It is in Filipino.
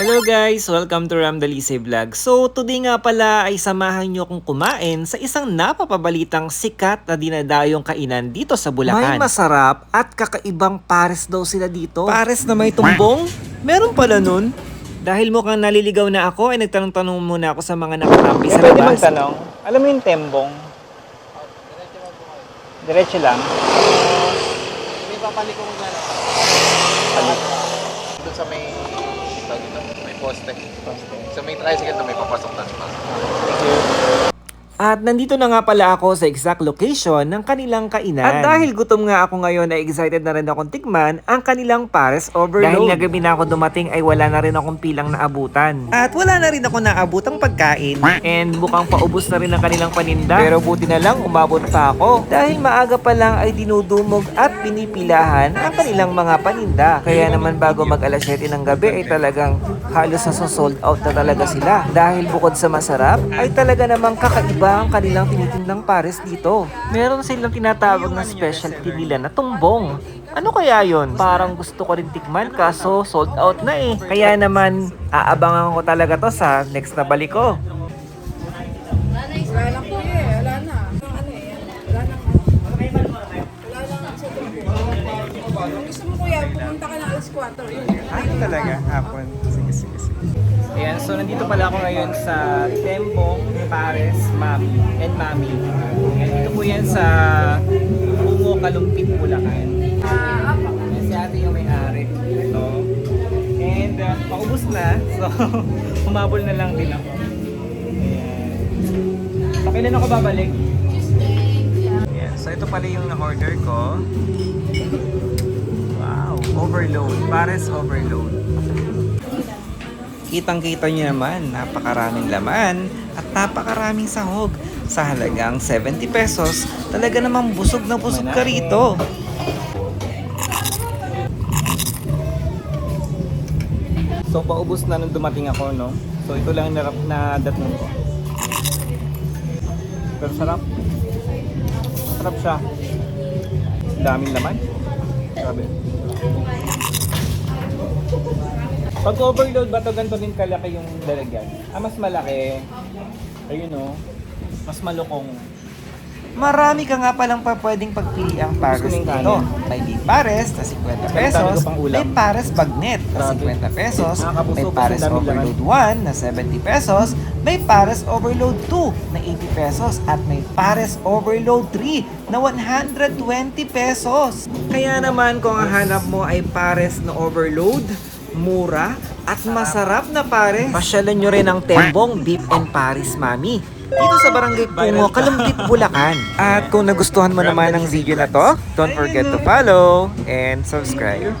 Hello guys! Welcome to Ram Dalise Vlog. So today nga pala ay samahan nyo akong kumain sa isang napapabalitang sikat na dinadayong kainan dito sa Bulacan. May masarap at kakaibang pares daw sila dito. Pares na may tumbong? Meron pala nun? Dahil mukhang naliligaw na ako, ay nagtanong-tanong muna ako sa mga nakatampi sa Pwede labas. magtanong, alam mo yung tembong? Diretso lang. May papaliko mo dyan. Doon sa may, may poste. So may tricycle na may papasok na naman. At nandito na nga pala ako sa exact location ng kanilang kainan. At dahil gutom nga ako ngayon na excited na rin akong tikman ang kanilang Pares Overload. Dahil nga gabi na ako dumating ay wala na rin akong pilang naabutan. At wala na rin ako naabutang pagkain. And mukhang paubos na rin ang kanilang paninda. Pero buti na lang umabot pa ako. Dahil maaga pa lang ay dinudumog at pinipilahan ang kanilang mga paninda. Kaya naman bago mag alas 7 ng gabi ay talagang halos na sold out na talaga sila. Dahil bukod sa masarap, ay talaga namang kakaiba ang kanilang tinitindang pares dito. Meron silang tinatawag na specialty nila na tumbong. Ano kaya yon? Parang gusto ko rin tikman kaso sold out na eh. Kaya naman, aabangan ko talaga to sa next na balik ko. Wala na po eh, wala na. Ano eh, wala na. Wala na sa pumunta ka na alas 4. Yun. Ano talaga? Hapon. Sige, sige, sige. Ayan, so nandito pala ako ngayon sa Tembong Pares Mami and Mami. Ayan, dito po yan sa Bungo Kalumpit, Bulacan. Ah. Ayan, si ate yung may-ari. Ito. And uh, paubos na, so humabol na lang din ako. Ayan. So, kailan ako babalik? Ayan, so ito pala yung na-order ko. Wow, overload. Pares overload. Kitang-kita nyo naman, napakaraming laman at napakaraming sahog. Sa halagang 70 pesos, talaga namang busog na busog ka rito. So paubos na nung dumating ako, no? So ito lang na nadatnan ko. Pero sarap. Sarap siya. Daming laman. Grabe. Pag overload ba to ganito din kalaki yung lalagyan? Ah, mas malaki. Ayun oh. Mas malukong. Marami ka nga palang pa pwedeng pagpili ang pares Gusto yung dito. kanin? May beef pares na 50 Ang dami pesos, ko pang ulam. may pares bagnet na Grabe. 50 pesos, may kasi pares ang overload 1 na 70 pesos, may pares overload 2 na 80 pesos, at may pares overload 3 na 120 pesos. Kaya naman kung ang hanap mo ay pares na overload, mura at masarap na pares. Pasyalan nyo rin ang Tembong Beef and Paris Mami. Dito sa Barangay Pungo, Kalumpit, Bulacan. At kung nagustuhan mo naman ang video na to, don't forget to follow and subscribe.